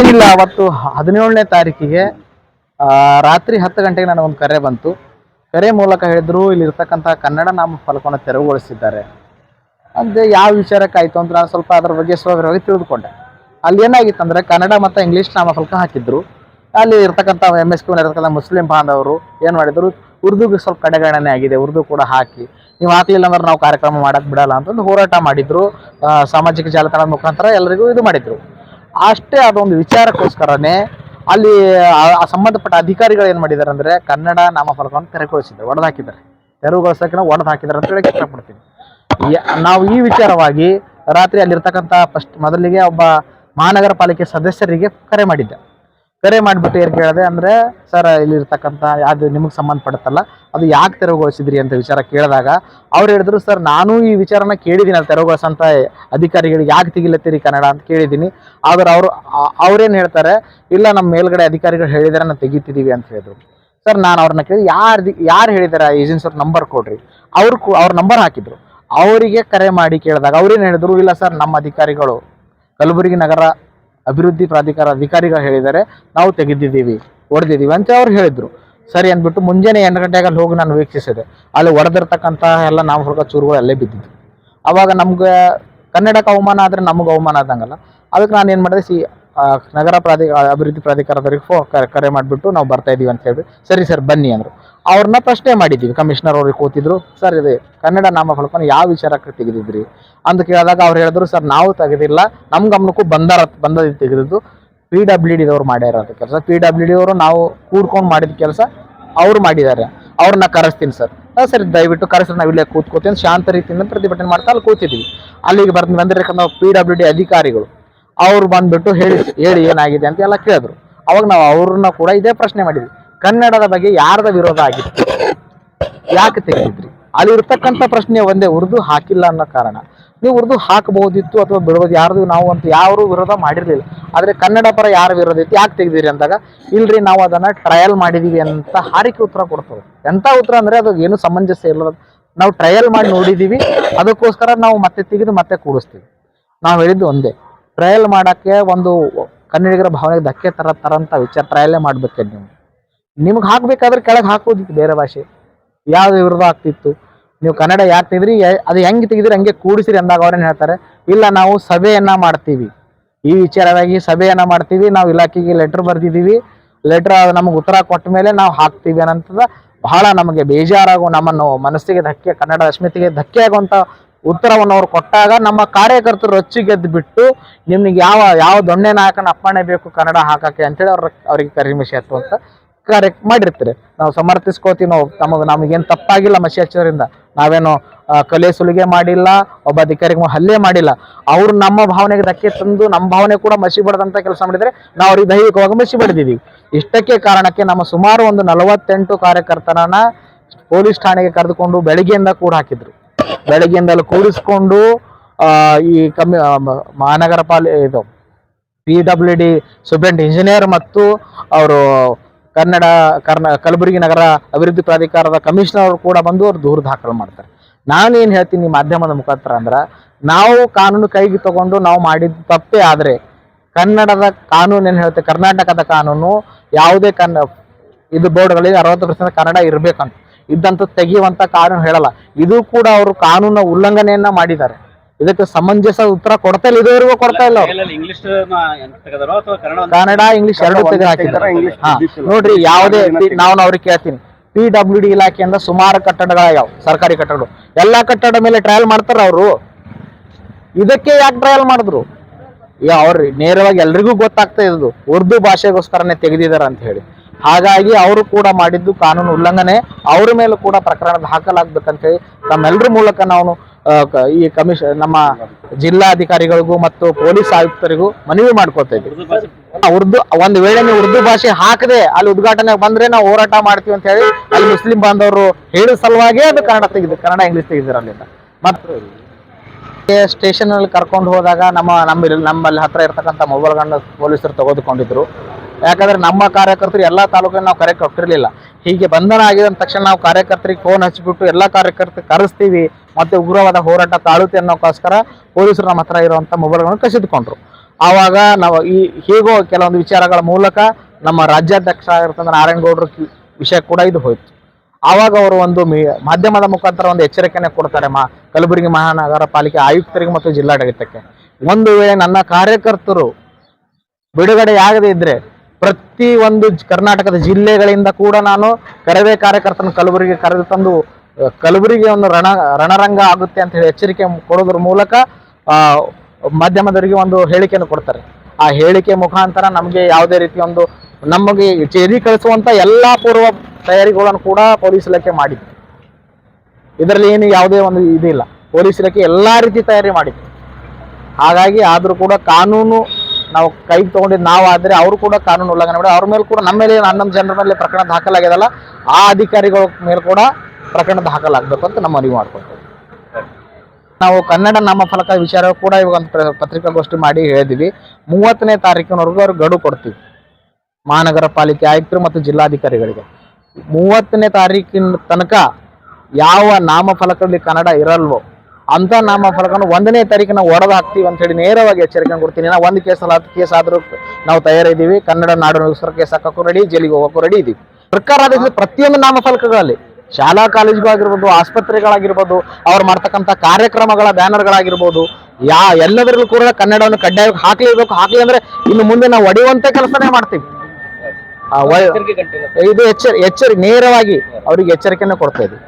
ಏನಿಲ್ಲ ಅವತ್ತು ಹದಿನೇಳನೇ ತಾರೀಕಿಗೆ ರಾತ್ರಿ ಹತ್ತು ಗಂಟೆಗೆ ನನಗೊಂದು ಕರೆ ಬಂತು. ಕರೆ ಮೂಲಕ ಹೇಳಿದ್ರು ಇಲ್ಲಿ ಇರ್ತಕ್ಕಂಥ ಕನ್ನಡ ನಾಮ ಫಲಕವನ್ನು ತೆರವುಗೊಳಿಸಿದ್ದಾರೆ. ಅಂದ್ರೆ ಯಾವ ವಿಚಾರಕ್ಕೆ ಅಂತ ನಾನು ಸ್ವಲ್ಪ ಅದರ ಬಗ್ಗೆ ಸ್ವರವಾಗಿ ತಿಳಿದುಕೊಂಡೆ. ಅಲ್ಲಿ ಏನಾಗಿತ್ತು ಅಂದ್ರೆ ಕನ್ನಡ ಮತ್ತು ಇಂಗ್ಲೀಷ್ ನಾಮಫಲಕ ಹಾಕಿದ್ರು. ಅಲ್ಲಿ ಇರ್ತಕ್ಕಂಥ ಎಂ ಎಸ್ ಕ್ಯೂ ಇರ್ತಕ್ಕಂಥ ಮುಸ್ಲಿಂ ಬಾಂಧವರು ಏನು ಮಾಡಿದ್ರು, ಉರ್ದುಗೆ ಸ್ವಲ್ಪ ಕಡೆಗಣನೆ ಆಗಿದೆ, ಉರ್ದು ಕೂಡ ಹಾಕಿ, ನೀವು ಹಾಕಲಿಲ್ಲ ಅಂದ್ರೆ ನಾವು ಕಾರ್ಯಕ್ರಮ ಮಾಡಕ್ ಬಿಡಲ್ಲ ಅಂತಂದು ಹೋರಾಟ ಮಾಡಿದ್ರು. ಸಾಮಾಜಿಕ ಜಾಲತಾಣದ ಮುಖಾಂತರ ಎಲ್ಲರಿಗೂ ಇದು ಮಾಡಿದ್ರು. ಅಷ್ಟೇ ಅದೊಂದು ವಿಚಾರಕ್ಕೋಸ್ಕರನೇ ಅಲ್ಲಿ, ಆ- ಸಂಬಂಧಪಟ್ಟ ಅಧಿಕಾರಿಗಳು ಏನು ಮಾಡಿದ್ದಾರೆ ಅಂದರೆ ಕನ್ನಡ ನಾಮಫಲಕವನ್ನು ತೆರವುಗೊಳಿಸಿದ್ದಾರೆ ಒಡೆದು ಹಾಕಿದ್ದಾರೆ. ತೆರವುಗೊಳಿಸೋಕೆ ಒಡೆದು ಹಾಕಿದ್ದಾರೆ ಅಂತ ಹೇಳಕ್ಕೆ ಇಷ್ಟಪಡ್ತೀನಿ ನಾವು ಈ ವಿಚಾರವಾಗಿ ರಾತ್ರಿ ಅಲ್ಲಿರ್ತಕ್ಕಂಥ ಫಸ್ಟ್ ಮೊದಲಿಗೆ ಒಬ್ಬ ಮಹಾನಗರ ಪಾಲಿಕೆ ಸದಸ್ಯರಿಗೆ ಕರೆ ಮಾಡಿದ್ದೆ. ಕರೆ ಮಾಡಿಬಿಟ್ಟು ಏನು ಕೇಳಿದೆ ಅಂದರೆ, ಸರ್, ಇಲ್ಲಿರ್ತಕ್ಕಂಥ ಅದು ನಿಮಗೆ ಸಂಬಂಧಪಡುತ್ತಲ್ಲ, ಅದು ಯಾಕೆ ತೆರವುಗೊಳಿಸಿದ್ರಿ? ಅಂತ ವಿಚಾರ ಕೇಳಿದಾಗ, ಅವ್ರು ಹೇಳಿದ್ರು, ಸರ್, ನಾನು ಈ ವಿಚಾರನ ಕೇಳಿದ್ದೀನಿ ಅಲ್ಲಿ ತೆರವುಗೊಳಿಸೋಂಥ ಅಧಿಕಾರಿಗಳಿಗೆ ಯಾಕೆ ತೆಗಿಲತ್ತೀರಿ ಕನ್ನಡ? ಅಂತ ಕೇಳಿದ್ದೀನಿ. ಆದ್ರೆ ಅವರು, ಅವ್ರೇನು ಹೇಳ್ತಾರೆ, ಇಲ್ಲ ನಮ್ಮ ಮೇಲ್ಗಡೆ ಅಧಿಕಾರಿಗಳು ಹೇಳಿದಾರೆ ನಾವು ತೆಗಿತಿದ್ದೀವಿ ಅಂತ ಹೇಳಿದ್ರು. ಸರ್, ನಾನು ಅವ್ರನ್ನ ಕೇಳಿ, ಯಾರು ಯಾರು ಹೇಳಿದಾರೆ ಏಜೆನ್ಸಿ ಅವ್ರ ನಂಬರ್ ಕೊಡ್ರಿ? ಅವ್ರು ಅವ್ರ ನಂಬರ್ ಹಾಕಿದ್ರು. ಅವರಿಗೆ ಕರೆ ಮಾಡಿ ಕೇಳಿದಾಗ ಅವ್ರೇನು ಹೇಳಿದ್ರು, ಇಲ್ಲ, ಸರ್, ನಮ್ಮ ಅಧಿಕಾರಿಗಳು ಕಲಬುರಗಿ ನಗರ ಅಭಿವೃದ್ಧಿ ಪ್ರಾಧಿಕಾರ ಅಧಿಕಾರಿಗಳು ಹೇಳಿದ್ದಾರೆ, ನಾವು ತೆಗೆದಿದ್ದೀವಿ ಹೊಡೆದಿದ್ದೀವಿ ಅಂತ ಅವ್ರು ಹೇಳಿದ್ರು. ಸರಿ ಅಂದ್ಬಿಟ್ಟು ಮುಂಜಾನೆ ಎಂಟು ಗಂಟೆಗೆ ಅಲ್ಲಿ ಹೋಗಿ ನಾನು ವೀಕ್ಷಿಸಿದೆ. ಅಲ್ಲಿ ಹೊಡೆದಿರ್ತಕ್ಕಂಥ ಎಲ್ಲ ನಾವು ಹುಡುಗ ಚೂರುಗಳು ಅಲ್ಲೇ ಬಿದ್ದಿದ್ದು. ಅವಾಗ ನಮ್ಗೆ ಕನ್ನಡಕ್ಕೆ ಅವಮಾನ ಆದರೆ ನಮಗೆ ಅವಮಾನ ಆದಂಗಲ್ಲ. ಅದಕ್ಕೆ ನಾನು ಏನು ಮಾಡಿದೆ, ಸಿ ನಗರ ಪ್ರಾಧಿ ಅಭಿವೃದ್ಧಿ ಪ್ರಾಧಿಕಾರದವ್ರಿಗೆ ಫೋ, ಕರೆ ಮಾಡಿಬಿಟ್ಟು ನಾವು ಬರ್ತಾ ಇದ್ದೀವಿ ಅಂತ ಹೇಳಿ ಸರಿ ಸರ್ ಬನ್ನಿ ಅಂದರು. ಅವ್ರನ್ನ ಪ್ರಶ್ನೆ ಮಾಡಿದ್ದೀವಿ ಕಮಿಷನರ್ ಅವ್ರಿಗೆ ಕೂತಿದ್ರು, ಸರ್ ಇದು ಕನ್ನಡ ನಾಮಫಲಕನ ಯಾವ ವಿಚಾರಕ್ಕೆ ತೆಗೆದಿದ್ರಿ? ಅಂತ ಕೇಳಿದಾಗ ಅವ್ರು ಹೇಳಿದ್ರು, ಸರ್ ನಾವು ತೆಗೆದಿಲ್ಲ ನಮ್ಮ ಗಮನಕ್ಕೂ ಬಂದರ ಬಂದದ ತೆಗೆದಿದ್ದು, ಪಿ ಡಬ್ಲ್ಯೂ ಡಿದವ್ರು ಮಾಡ್ಯಾರ ಕೆಲಸ. ಪಿ ಡಬ್ಲ್ಯೂ ಡಿ ಅವರು ನಾವು ಕೂಡ್ಕೊಂಡು ಮಾಡಿದ ಕೆಲಸ ಅವ್ರು ಮಾಡಿದ್ದಾರೆ. ಅವ್ರನ್ನ ಕರೆಸ್ತೀನಿ ಸರ್. ಸರ್, ದಯವಿಟ್ಟು ಕರೆಸ್ರೆ ನಾವು ಇಲ್ಲೇ ಕೂತ್ಕೋತೀನಿ ಶಾಂತ ರೀತಿಯಿಂದ ಪ್ರತಿಭಟನೆ ಮಾಡ್ತಾ ಅಲ್ಲಿ ಕೂತಿದ್ವಿ. ಅಲ್ಲಿಗೆ ಬರ್ದು ಬಂದಿರಕ್ಕಂಥ ಪಿ ಡಬ್ಲ್ಯೂ ಡಿ ಅಧಿಕಾರಿಗಳು ಅವ್ರು ಬಂದ್ಬಿಟ್ಟು ಹೇಳಿ ಹೇಳಿ ಏನಾಗಿದೆ ಅಂತ ಎಲ್ಲ ಕೇಳಿದ್ರು. ಅವಾಗ ನಾವು ಅವ್ರನ್ನ ಕೂಡ ಇದೇ ಪ್ರಶ್ನೆ ಮಾಡಿದ್ವಿ. ಕನ್ನಡದ ಬಗ್ಗೆ ಯಾರದ ವಿರೋಧ ಆಗಿತ್ತು? ಯಾಕೆ ತೆಗೆದಿದ್ರಿ? ಅಲ್ಲಿ ಇರ್ತಕ್ಕಂಥ ಪ್ರಶ್ನೆ ಒಂದೇ, ಉರ್ದು ಹಾಕಿಲ್ಲ ಅನ್ನೋ ಕಾರಣ. ನೀವು ಉರ್ದು ಹಾಕಬಹುದಿತ್ತು ಅಥವಾ ಬಿಡಬಹುದು, ಯಾರ್ದು ನಾವು ಅಂತ ಯಾರು ವಿರೋಧ ಮಾಡಿರಲಿಲ್ಲ. ಆದ್ರೆ ಕನ್ನಡ ಪರ ಯಾರ ವಿರೋಧ ಇತ್ತು, ಯಾಕೆ ತೆಗ್ದಿರಿ ಅಂದಾಗ, ಇಲ್ರಿ ನಾವು ಅದನ್ನ ಟ್ರಯಲ್ ಮಾಡಿದೀವಿ ಅಂತ ಹಾರಿಕೆ ಉತ್ತರ ಕೊಡ್ತದೆ ಎಂಥ ಉತ್ತರ ಅಂದ್ರೆ ಅದು ಏನು ಸಮಂಜಸ ಇಲ್ಲ ನಾವು ಟ್ರಯಲ್ ಮಾಡಿ ನೋಡಿದೀವಿ, ಅದಕ್ಕೋಸ್ಕರ ನಾವು ಮತ್ತೆ ತೆಗೆದು ಮತ್ತೆ ಕೂಡಿಸ್ತೀವಿ. ನಾವು ಹೇಳಿದ್ದು ಒಂದೇ ಟ್ರಯಲ್ ಮಾಡೋಕ್ಕೆ ಒಂದು ಕನ್ನಡಿಗರ ಭಾವನೆಗೆ ಧಕ್ಕೆ ತರ ತರಂತ ವಿಚಾರ ಟ್ರಯಲ್ಲೇ ಮಾಡ್ಬೇಕು ನೀವು? ನಿಮ್ಗೆ ಹಾಕ್ಬೇಕಾದ್ರೆ ಕೆಳಗೆ ಹಾಕೋದಿತ್ತು ಬೇರೆ ಭಾಷೆ. ಯಾವ್ದು ವಿರುದ್ಧ ಆಗ್ತಿತ್ತು? ನೀವು ಕನ್ನಡ ಯಾಕೆ ತೆಗೆದ್ರಿ? ಅದು ಹೆಂಗೆ ತೆಗೆದ್ರಿ? ಹಂಗೆ ಕೂಡಿಸಿರಿ ಅಂದಾಗ ಅವ್ರೇನು ಹೇಳ್ತಾರೆ, ಇಲ್ಲ, ನಾವು ಸಭೆಯನ್ನ ಮಾಡ್ತೀವಿ. ಈ ವಿಚಾರವಾಗಿ ಸಭೆಯನ್ನ ಮಾಡ್ತೀವಿ. ನಾವು ಇಲಾಖೆಗೆ ಲೆಟರ್ ಬರ್ದಿದ್ದೀವಿ. ಲೆಟರ್ ನಮಗೆ ಉತ್ತರ ಕೊಟ್ಟ ಮೇಲೆ ನಾವು ಹಾಕ್ತೀವಿ ಅನ್ನೋಂಥದ್ದು ಬಹಳ ನಮಗೆ ಬೇಜಾರಾಗೋ ನಮ್ಮನ್ನು ಮನಸ್ಸಿಗೆ ಧಕ್ಕೆ, ಕನ್ನಡ ಅಸ್ಮಿತೆಗೆ ಧಕ್ಕೆ ಆಗುವಂಥ ಉತ್ತರವನ್ನು ಅವ್ರು ಕೊಟ್ಟಾಗ ನಮ್ಮ ಕಾರ್ಯಕರ್ತರು ರೊಚ್ಚಿಗೆದ್ದು ಬಿಟ್ಟು ನಿಮ್ಗೆ ಯಾವ ಯಾವ ದೊಣ್ಣೆ ನಾಯಕನ ಅಪ್ಪಣೆ ಬೇಕು ಕನ್ನಡ ಹಾಕಕ್ಕೆ ಅಂತೇಳಿ ಅವ್ರ ಅವ್ರಿಗೆ ಕರಿಮಿಷಿ ಆಯ್ತು ಅಂತ ಕಾರ್ಯ ಮಾಡಿರ್ತಾರೆ. ನಾವು ಸಮರ್ಥಿಸ್ಕೋತೀವಿ, ನಾವು ತಮಗೆ ನಮಗೇನು ತಪ್ಪಾಗಿಲ್ಲ ಮಸಿ ಹಚ್ಚೋದ್ರಿಂದ. ನಾವೇನು ಕಲೆ ಸುಲಿಗೆ ಮಾಡಿಲ್ಲ, ಒಬ್ಬ ಅಧಿಕಾರಿಗೆ ಹಲ್ಲೆ ಮಾಡಿಲ್ಲ. ಅವ್ರು ನಮ್ಮ ಭಾವನೆಗೆ ಧಕ್ಕೆ ತಂದು ನಮ್ಮ ಭಾವನೆ ಕೂಡ ಮಸಿ ಬಡದಂತ ಕೆಲಸ ಮಾಡಿದ್ರೆ ನಾವು ಅವ್ರಿಗೆ ದೈಹಿಕವಾಗಿ ಮಸಿ ಬಡಿದಿದ್ದೀವಿ. ಇಷ್ಟಕ್ಕೆ ಕಾರಣಕ್ಕೆ ನಮ್ಮ ಸುಮಾರು ಒಂದು ನಲವತ್ತೆಂಟು ಕಾರ್ಯಕರ್ತರನ್ನ ಪೊಲೀಸ್ ಠಾಣೆಗೆ ಕರೆದುಕೊಂಡು ಬೆಳಿಗ್ಗೆಯಿಂದ ಕೂಡ ಹಾಕಿದ್ರು. ಬೆಳಗ್ಗೆಯಿಂದ ಅಲ್ಲಿ ಕೂಡಿಸ್ಕೊಂಡು ಈ ಕಮ್ಮಿ ಮಹಾನಗರ ಪಾಲಿ, ಇದು P W D superintendent engineer ಮತ್ತು ಅವರು ಕನ್ನಡ, ಕರ್ನ, ಕಲಬುರಗಿ ನಗರ ಅಭಿವೃದ್ಧಿ ಪ್ರಾಧಿಕಾರದ ಕಮಿಷನರ್ ಕೂಡ ಬಂದು ಅವ್ರು ದೂರು ದಾಖಲು ಮಾಡ್ತಾರೆ. ನಾನೇನು ಹೇಳ್ತೀನಿ ಮಾಧ್ಯಮದ ಮುಖಾಂತರ ಅಂದ್ರೆ, ನಾವು ಕಾನೂನು ಕೈಗೆ ತಗೊಂಡು ನಾವು ಮಾಡಿದ ತಪ್ಪೇ ಆದರೆ, ಕನ್ನಡದ ಕಾನೂನು ಏನು ಹೇಳ್ತೇವೆ ಕರ್ನಾಟಕದ ಕಾನೂನು ಯಾವುದೇ ಕನ್ನ, ಇದು ಬೋರ್ಡ್ಗಳಿಗೆ ಅರವತ್ತು ಪರ್ಸೆಂಟ್ ಕನ್ನಡ ಇರಬೇಕಂತ. ಇದ್ದಂತ ತೆಗೆಯುವಂತ ಕಾನೂನು ಹೇಳಲ್ಲ. ಇದು ಕೂಡ ಅವರು ಕಾನೂನ ಉಲ್ಲಂಘನೆಯನ್ನ ಮಾಡಿದ್ದಾರೆ. ಇದಕ್ಕೆ ಸಮಂಜಸ ಉತ್ತರ ಕೊಡ್ತಾ ಇಲ್ಲ ಇದುವರೆಗೂ ಕೊಡ್ತಾ ಇಲ್ಲ ಇಂಗ್ಲಿಷ್ ಕನ್ನಡ ಇಂಗ್ಲಿಷ್ ಎರಡು ತೆಗೆದು ಹಾಕಿದ್ದಾರೆ. ನೋಡ್ರಿ ಯಾವುದೇ ನಾವು ಅವ್ರಿಗೆ ಕೇಳ್ತೀನಿ. ಪಿ ಡಬ್ಲ್ಯೂ ಡಿ ಇಲಾಖೆಯಿಂದ ಸುಮಾರು ಕಟ್ಟಡಗಳಾಗ್ಯಾವ ಸರ್ಕಾರಿ ಕಟ್ಟಡ ಎಲ್ಲಾ ಕಟ್ಟಡ ಮೇಲೆ ಟ್ರಯಲ್ ಮಾಡ್ತಾರ ಅವರು. ಇದಕ್ಕೆ ಯಾಕೆ ಟ್ರಯಲ್ ಮಾಡಿದ್ರು? ಅವ್ರಿ ಅವ್ರು ನೇರವಾಗಿ ಎಲ್ರಿಗೂ ಗೊತ್ತಾಗ್ತಾ ಇದ್ದು ಉರ್ದು ಭಾಷೆಗೋಸ್ಕರನೇ ತೆಗೆದಿದ್ದಾರೆ ಅಂತ ಹೇಳಿ. ಹಾಗಾಗಿ ಅವರು ಕೂಡ ಮಾಡಿದ್ದು ಕಾನೂನು ಉಲ್ಲಂಘನೆ, ಅವ್ರ ಮೇಲೂ ಕೂಡ ಪ್ರಕರಣ ದಾಖಲಾಗಬೇಕಂತೇಳಿ ತಮ್ಮೆಲ್ಲರ ಮೂಲಕ ನಾವು ಈ ಕಮಿಷನ್ ನಮ್ಮ ಜಿಲ್ಲಾಧಿಕಾರಿಗಳಿಗೂ ಮತ್ತು ಪೊಲೀಸ್ ಆಯುಕ್ತರಿಗೂ ಮನವಿ ಮಾಡ್ಕೊತಾ ಇದ್ದೀವಿ. ಉರ್ದು, ಒಂದು ವೇಳೆ ನೀವು ಉರ್ದು ಭಾಷೆ ಹಾಕದೆ ಅಲ್ಲಿ ಉದ್ಘಾಟನೆ ಬಂದ್ರೆ ನಾವು ಹೋರಾಟ ಮಾಡ್ತೀವಿ ಅಂತ ಹೇಳಿ ಅಲ್ಲಿ ಮುಸ್ಲಿಂ ಬಾಂಧವರು ಹೇಳಿದ ಸಲುವಾಗಿ ಅದು ಕನ್ನಡ ತೆಗೆದು, ಕನ್ನಡ ಇಂಗ್ಲಿಷ್ ತೆಗೆದಿರ ಅಲ್ಲಿಂದ. ಮತ್ತು ಸ್ಟೇಷನ್ ಅಲ್ಲಿ ಕರ್ಕೊಂಡು ಹೋದಾಗ ನಮ್ಮ ನಮ್ಮ, ನಮ್ಮಲ್ಲಿ ಹತ್ರ ಇರ್ತಕ್ಕಂಥ ಮೊಬೈಲ್ಗಳನ್ನ ಪೊಲೀಸರು ತೆಗೆದುಕೊಂಡಿದ್ರು. ಯಾಕಂದ್ರೆ ನಮ್ಮ ಕಾರ್ಯಕರ್ತರು ಎಲ್ಲಾ ತಾಲೂಕಿನ ನಾವು ಕರೆ ಕೊಟ್ಟಿರಲಿಲ್ಲ ಹೀಗೆ ಬಂಧನ ಆಗಿದೆ ಅಂದ ತಕ್ಷಣ ನಾವು ಕಾರ್ಯಕರ್ತರಿಗೆ ಫೋನ್ ಹಚ್ಚಿಬಿಟ್ಟು ಎಲ್ಲಾ ಕಾರ್ಯಕರ್ತರು ಕರೆಸ್ತೀವಿ ಮತ್ತೆ ಉಗ್ರವಾದ ಹೋರಾಟ ತಾಳುತ್ತೆ ಅನ್ನೋಕ್ಕೋಸ್ಕರ ಪೊಲೀಸರು ನಮ್ಮ ಹತ್ರ ಇರುವಂತ ಮೊಬೈಲ್ಗಳನ್ನು ಕಸಿದುಕೊಂಡ್ರು. ಆವಾಗ ನಾವು ಈ ಹೀಗೋ ಕೆಲವೊಂದು ವಿಚಾರಗಳ ಮೂಲಕ ನಮ್ಮ ರಾಜ್ಯಾಧ್ಯಕ್ಷ ಆಗಿರ್ತಂದ್ರೆ ನಾರಾಯಣಗೌಡರ ವಿಷಯ ಕೂಡ ಇದು ಹೋಯ್ತು. ಆವಾಗ ಅವರು ಒಂದು ಮಾಧ್ಯಮದ ಮುಖಾಂತರ ಒಂದು ಎಚ್ಚರಿಕೆಯನ್ನು ಕೊಡ್ತಾರೆ ಮಾ ಕಲಬುರಗಿ ಮಹಾನಗರ ಪಾಲಿಕೆ ಆಯುಕ್ತರಿಗೆ ಮತ್ತು ಜಿಲ್ಲಾಡಳಿತಕ್ಕೆ. ಒಂದು ವೇಳೆ ನನ್ನ ಕಾರ್ಯಕರ್ತರು ಬಿಡುಗಡೆ ಆಗದೆ ಇದ್ರೆ ಪ್ರತಿ ಒಂದು ಕರ್ನಾಟಕದ ಜಿಲ್ಲೆಗಳಿಂದ ಕೂಡ ನಾನು ಕರವೇ ಕಾರ್ಯಕರ್ತನ ಕಲಬುರಗಿ ಕರೆದು ತಂದು ಕಲಬುರಗಿ ಒಂದು ರಣ, ರಣರಂಗ ಆಗುತ್ತೆ ಅಂತ ಹೇಳಿ ಎಚ್ಚರಿಕೆ ಕೊಡೋದ್ರ ಮೂಲಕ ಮಾಧ್ಯಮದವರಿಗೆ ಒಂದು ಹೇಳಿಕೆಯನ್ನು ಕೊಡ್ತಾರೆ. ಆ ಹೇಳಿಕೆ ಮುಖಾಂತರ ನಮಗೆ ಯಾವುದೇ ರೀತಿಯ ಒಂದು, ನಮಗೆ ಚೇರಿ ಕಳಿಸುವಂತ ಎಲ್ಲಾ ಪೂರ್ವ ತಯಾರಿಗಳನ್ನು ಕೂಡ ಪೊಲೀಸ್ ಇಲಾಖೆ ಮಾಡಿದೆ. ಇದರಲ್ಲಿ ಏನು ಯಾವುದೇ ಒಂದು ಇದಿಲ್ಲ. ಪೊಲೀಸ್ ಇಲಾಖೆ ಎಲ್ಲಾ ರೀತಿ ತಯಾರಿ ಮಾಡಿದೆ. ಹಾಗಾಗಿ ಆದರೂ ಕೂಡ ಕಾನೂನು ನಾವು ಕೈ ತಗೊಂಡಿದ್ದು ನಾವು ಆದ್ರೆ ಅವರು ಕೂಡ ಕಾನೂನು ಉಲ್ಲಂಘನೆ ಮಾಡಿ ಅವ್ರ ಮೇಲೆ ಕೂಡ ನಮ್ಮ ಮೇಲೆ ಹನ್ನೊಂದು ಜನರ ಮೇಲೆ ಪ್ರಕರಣ ದಾಖಲಾಗಿದೆಲ್ಲ ಆ ಅಧಿಕಾರಿಗಳ ಮೇಲೆ ಕೂಡ ಪ್ರಕರಣ ದಾಖಲಾಗಬೇಕು ಅಂತ ನಮ್ಮ ಅರಿವು ಮಾಡ್ಕೊಳ್ತೀವಿ. ನಾವು ಕನ್ನಡ ನಾಮಫಲಕ ವಿಚಾರ ಕೂಡ ಇವಾಗ ಒಂದು ಪತ್ರಿಕಾಗೋಷ್ಠಿ ಮಾಡಿ ಹೇಳಿದ್ವಿ. ಮೂವತ್ತನೇ ತಾರೀಕಿನವರೆಗೂ ಅವ್ರಿಗೆ ಗಡು ಕೊಡ್ತೀವಿ. ಮಹಾನಗರ ಪಾಲಿಕೆ ಆಯುಕ್ತರು ಮತ್ತು ಜಿಲ್ಲಾಧಿಕಾರಿಗಳಿಗೆ. ಮೂವತ್ತನೇ ತಾರೀಕಿನ ತನಕ ಯಾವ ನಾಮಫಲಕದಲ್ಲಿ ಕನ್ನಡ ಇರಲ್ವೋ ಅಂತ ನಾಮಫಲಕನ ಒಂದನೇ ತಾರೀಕಿನ ಒಡೆದು ಹಾಕ್ತೀವಿ ಅಂತ ಹೇಳಿ ನೇರವಾಗಿ ಎಚ್ಚರಿಕೆ ಕೊಡ್ತೀನಿ. ನಾವು ಒಂದು ಕೇಸ್ ಅಲ್ಲ ಹತ್ತು ಕೇಸ್ ಆದರೂ ನಾವು ತಯಾರಿದ್ದೀವಿ. ಕನ್ನಡ ನಾಡಿನೋಸ್ಕರ ಕೇಸ್ ಹಾಕೋಕ್ಕೂ ರೆಡಿ ಜೈಲಿಗೆ ಹೋಗೋಕ್ಕೂ ರೆಡಿ ಇದ್ದೀವಿ ಸರ್ಕಾರ ಆದೇಶದ ಪ್ರತಿಯೊಂದು ನಾಮಫಲಕಗಳಲ್ಲಿ ಶಾಲಾ ಕಾಲೇಜುಗಳಾಗಿರ್ಬೋದು ಆಸ್ಪತ್ರೆಗಳಾಗಿರ್ಬೋದು ಅವ್ರು ಮಾಡ್ತಕ್ಕಂಥ ಕಾರ್ಯಕ್ರಮಗಳ ಬ್ಯಾನರ್ಗಳಾಗಿರ್ಬೋದು ಯಾ ಎಲ್ಲದರಲ್ಲೂ ಕೂಡ ಕನ್ನಡವನ್ನು ಕಡ್ಡಾಯವಾಗಿ ಹಾಕ್ಲೇಬೇಕು. ಹಾಕ್ಲಿ ಅಂದ್ರೆ ಇನ್ನು ಮುಂದೆ ನಾವು ಒಡೆಯುವಂತ ಕೆಲಸನೇ ಮಾಡ್ತೀವಿ. ಇದು ಎಚ್ಚರಿ ಎಚ್ಚರಿ ನೇರವಾಗಿ ಅವರಿಗೆ ಎಚ್ಚರಿಕೆಯನ್ನು ಕೊಡ್ತಾ ಇದ್ದೀವಿ